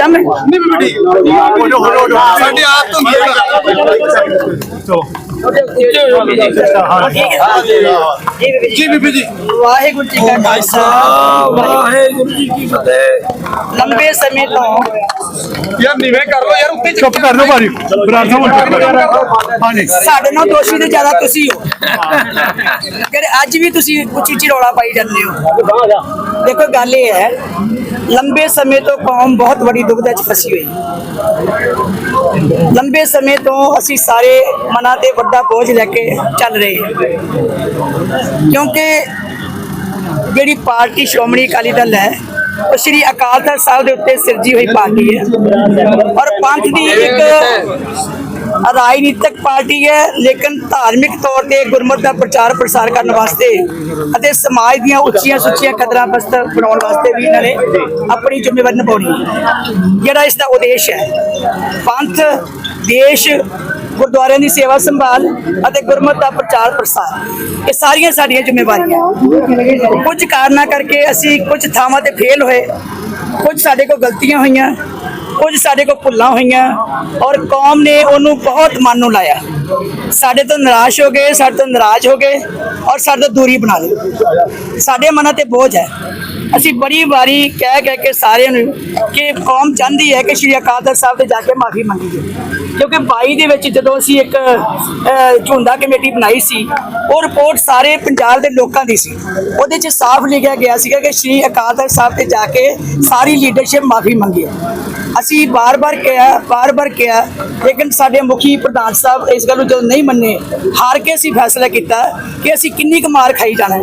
ਨਹੀਂ ਬੇਟੀ ਸਾਡੇ ਆਪ ਤੋਂ ਜੀ ਬੀਬੀ ਜੀ ਵਾਹਿਗੁਰੂ ਜੀ ਕਾ ਖਾਲਸਾ ਵਾਹਿਗੁਰੂ ਜੀ ਕੀ ਫਤਿਹ ਲੰਬੇ ਸਮੇਂ ਤੋਂ ਯਾਰ ਨੀਵੇਂ ਕਰ ਲੋ ਯਾਰ ਉੱਤੇ ਚੁੱਪ ਕਰ ਲਓ ਭਾਜੀ। ਬਰਾਦਰ ਹਾਂਜੀ। ਸਾਡੇ ਨਾਲ ਦੋਸ਼ੀ ਤੇ ਜ਼ਿਆਦਾ ਤੁਸੀਂ ਹੋ। ਕਿ ਅੱਜ ਵੀ ਤੁਸੀਂ ਉੱਚੀ ਉੱਚੀ ਰੌਲਾ ਪਾਈ ਜਾਂਦੇ ਹੋ। ਦੇਖੋ ਗੱਲ ਇਹ ਹੈ ਲੰਬੇ ਸਮੇਂ ਤੋਂ ਕੌਮ ਬਹੁਤ ਵੱਡੀ ਦੁਬਿਧਾ 'ਚ ਫਸੀ ਹੋਈ। ਲੰਬੇ ਸਮੇਂ ਤੋਂ ਅਸੀਂ ਸਾਰੇ ਮਨਾਂ ਤੇ ਵੱਡਾ ਬੋਝ ਲੈ ਕੇ ਚੱਲ ਰਹੇ ਹਾਂ। ਕਿਉਂਕਿ ਜਿਹੜੀ ਪਾਰਟੀ ਸ਼੍ਰੋਮਣੀ ਅਕਾਲੀ ਦਲ ਹੈ ਉਹ ਸ਼੍ਰੀ ਅਕਾਲ ਤਖਤ ਸਾਹਿਬ ਦੇ ਉੱਤੇ ਸਿਰਜੀ ਹੋਈ ਪਾਰਟੀ ਹੈ। ਔਰ ਪੰਥ ਦੀ ਇੱਕ ਰਾਜਨੀਤਿਕ ਪਾਰਟੀ ਹੈ, ਲੇਕਿਨ ਧਾਰਮਿਕ ਤੌਰ ਤੇ ਗੁਰਮਤ ਦਾ ਪ੍ਰਚਾਰ ਪ੍ਰਸਾਰ ਕਰਨ ਵਾਸਤੇ ਅਤੇ ਸਮਾਜ ਦੀਆਂ ਉੱਚੀਆਂ ਸੁੱਚੀਆਂ ਕਦਰਾਂ ਬਸਤ ਬਣਾਉਣ ਵਾਸਤੇ ਵੀ ਇਹਨਾਂ ਨੇ ਆਪਣੀ ਜ਼ਿੰਮੇਵਾਰੀ ਨਿਭਾਉਣੀ ਜਿਹੜਾ ਇਸ ਦਾ ਉਦੇਸ਼ ਹੈ, ਪੰਥ ਦੇਸ਼ ਗੁਰਦੁਆਰਿਆਂ ਦੀ ਸੇਵਾ ਸੰਭਾਲ ਅਤੇ ਗੁਰਮਤਿ ਦਾ ਪ੍ਰਚਾਰ ਪ੍ਰਸਾਰ। ਇਹ ਸਾਰੀਆਂ ਸਾਡੀਆਂ ਜ਼ਿੰਮੇਵਾਰੀਆਂ। ਕੁਝ ਕਾਰਨਾਂ ਕਰਕੇ ਅਸੀਂ ਕੁਝ ਥਾਵਾਂ ਤੇ ਫੇਲ ਹੋਏ। ਕੁਝ ਸਾਡੇ ਕੋਲ ਗਲਤੀਆਂ ਹੋਈਆਂ। ਕੁਝ ਸਾਡੇ ਕੋਲ ਭੁੱਲਾਂ ਹੋਈਆਂ। ਔਰ ਕੌਮ ਨੇ ਉਹਨੂੰ ਬਹੁਤ ਮਨ ਨੂੰ ਲਾਇਆ। ਸਾਡੇ ਤੋਂ ਨਿਰਾਸ਼ ਹੋ ਗਏ, ਸਾਡੇ ਤੋਂ ਨਾਰਾਜ਼ ਹੋ ਗਏ। ਔਰ ਸਾਡੇ ਤੋਂ ਦੂਰੀ ਬਣਾ ਲਈ। ਸਾਡੇ ਮਨਾਂ ਤੇ ਬੋਝ ਹੈ। ਅਸੀਂ ਬੜੀ ਵਾਰੀ ਕਹਿ ਕਹਿ ਕੇ ਸਾਰਿਆਂ ਨੂੰ ਕਿ ਕੌਮ ਚਾਹੁੰਦੀ ਹੈ ਕਿ ਸ਼੍ਰੀ ਅਕਾਲ ਤਖਤ ਸਾਹਿਬ ਤੇ ਜਾ ਕੇ ਮਾਫੀ ਮੰਗੀਏ। ਕਿਉਂਕਿ 22 ਦੇ ਵਿੱਚ ਜਦੋਂ ਅਸੀਂ ਇੱਕ ਅਹ, ਝੁੰਦਾ ਕਮੇਟੀ ਬਣਾਈ ਸੀ ਉਹ ਰਿਪੋਰਟ ਸਾਰੇ ਪੰਜਾਬ ਦੇ ਲੋਕਾਂ ਦੀ ਸੀ। ਉਹਦੇ 'ਚ ਸਾਫ਼ ਲਿਖਿਆ ਗਿਆ ਸੀਗਾ ਕਿ ਸ਼੍ਰੀ ਅਕਾਲ ਤਖਤ ਸਾਹਿਬ ਤੇ ਜਾ ਕੇ ਸਾਰੀ ਲੀਡਰਸ਼ਿਪ ਮਾਫੀ ਮੰਗੀ ਅਸੀਂ ਬਾਰ-ਬਾਰ ਕਿਹਾ ਬਾਰ-ਬਾਰ ਕਿਹਾ ਲੇਕਿਨ ਸਾਡੇ ਮੁਖੀ ਪ੍ਰਧਾਨ ਸਾਹਿਬ ਇਸ ਗੱਲ ਨੂੰ ਜਦੋਂ ਨਹੀਂ ਮੰਨੇ ਹਾਰ ਕੇ ਅਸੀਂ ਫੈਸਲਾ ਕੀਤਾ ਕਿ ਅਸੀਂ ਕਿੰਨੀ ਕੁ ਮਾਰ ਖਾਈ ਜਾਣਾ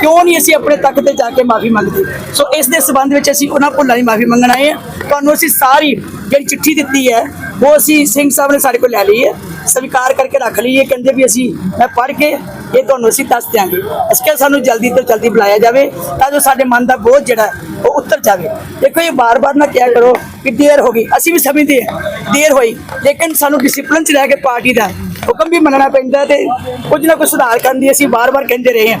ਕਿਉਂ ਨਹੀਂ ਅਸੀਂ ਆਪਣੇ ਤੱਕ ਤੇ ਜਾ ਕੇ ਮਾਫੀ ਮੰਗਦੇ? ਸੋ ਇਸ ਦੇ ਸਬੰਧ ਵਿੱਚ ਅਸੀਂ ਉਹਨਾਂ ਭੁੱਲਾਂ ਦੀ ਮਾਫੀ ਮੰਗਣ ਆਏ ਹਾਂ। ਤੁਹਾਨੂੰ ਅਸੀਂ ਸਾਰੀ ਜਿਹੜੀ ਚਿੱਠੀ ਦਿੱਤੀ ਹੈ, ਉਹ ਅਸੀਂ ਸਿੰਘ ਸਾਹਿਬ ਨੇ ਸਾਡੇ ਕੋਲ ਲੈ ਲਈ ਹੈ। ਸਵੀਕਾਰ ਕਰਕੇ ਰੱਖ ਲਈ ਹੈ। ਕਹਿੰਦੇ ਵੀ ਅਸੀਂ, ਮੈਂ ਪੜ੍ਹ ਕੇ ਇਹ ਤੁਹਾਨੂੰ ਅਸੀਂ ਦੱਸ ਦਿਆਂਗੇ। ਇਸ ਕਰਕੇ ਸਾਨੂੰ ਜਲਦੀ ਤੋਂ ਜਲਦੀ ਬੁਲਾਇਆ ਜਾਵੇ, ਤਾਂ ਜੋ ਸਾਡੇ ਮਨ ਦਾ ਬੋਝ ਜਿਹੜਾ, ਉਹ ਉਤਰ ਜਾਵੇ। ਦੇਖੋ, ਇਹ ਬਾਰ-ਬਾਰ ਨਾ ਕਿਹਾ ਕਰੋ ਕਿ ਦੇਰ ਹੋ ਗਈ। ਅਸੀਂ ਵੀ ਸਮਝਦੇ ਹਾਂ, ਦੇਰ ਹੋਈ। ਲੇਕਿਨ ਸਾਨੂੰ ਡਿਸਪਲਿਨ 'ਚ ਰਹਿ ਕੇ ਪਾਰਟੀ ਦਾ ਹੁਕਮ ਵੀ ਮੰਨਣਾ ਪੈਂਦਾ ਤੇ ਕੁਝ ਨਾ ਕੁਝ ਸੁਧਾਰ ਕਰਨ ਦੀ ਅਸੀਂ ਬਾਰ-ਬਾਰ ਕਹਿੰਦੇ ਰਹੇ ਹਾਂ।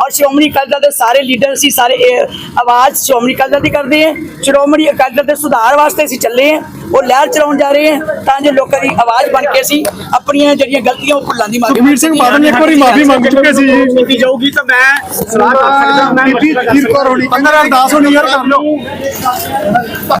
ਔਰ ਸ਼੍ਰੋਮਣੀ ਅਕਾਲੀ ਦਲ ਦੇ ਸਾਰੇ ਲੀਡਰ ਸੀ ਸਾਰੇ ਆਵਾਜ਼ ਸ਼੍ਰੋਮਣੀ ਅਕਾਲੀ ਦਲ ਦੀ ਕਰਦੇ ਆ ਸ਼੍ਰੋਮਣੀ ਅਕਾਲੀ ਦਲ ਦੇ ਸੁਧਾਰ ਵਾਸਤੇ ਅਸੀਂ ਚੱਲੇ ਆ ਉਹ ਲਹਿਰ ਚਲਾਉਣ ਜਾ ਰਹੇ ਆ ਤਾਂ ਜੋ ਲੋਕਾਂ ਦੀ ਆਵਾਜ਼ ਬਣ ਕੇ ਅਸੀਂ ਆਪਣੀਆਂ ਜਿਹੜੀਆਂ ਗਲਤੀਆਂ ਉਹ ਭੁੱਲਾਂ ਦੀ ਮਾਫੀ ਸੁਖਬੀਰ ਸਿੰਘ ਬਾਦਲ ਨੇ ਇੱਕ ਵਾਰੀ ਮਾਫੀ ਮੰਗ ਚੁੱਕੇ ਸੀ ਜੀ। ਕੀਤੀ ਜਾਊਗੀ ਤਾਂ ਮੈਂ ਸਲਾਹ ਕਰ ਸਕਦਾ ਮੈਂ ਕੌਰ ਹੋਣੀ ਕਹਿੰਦਾ ਅਰਦਾਸ ਹੋਣੀ ਯਾਰ ਕਰ ਲਓ।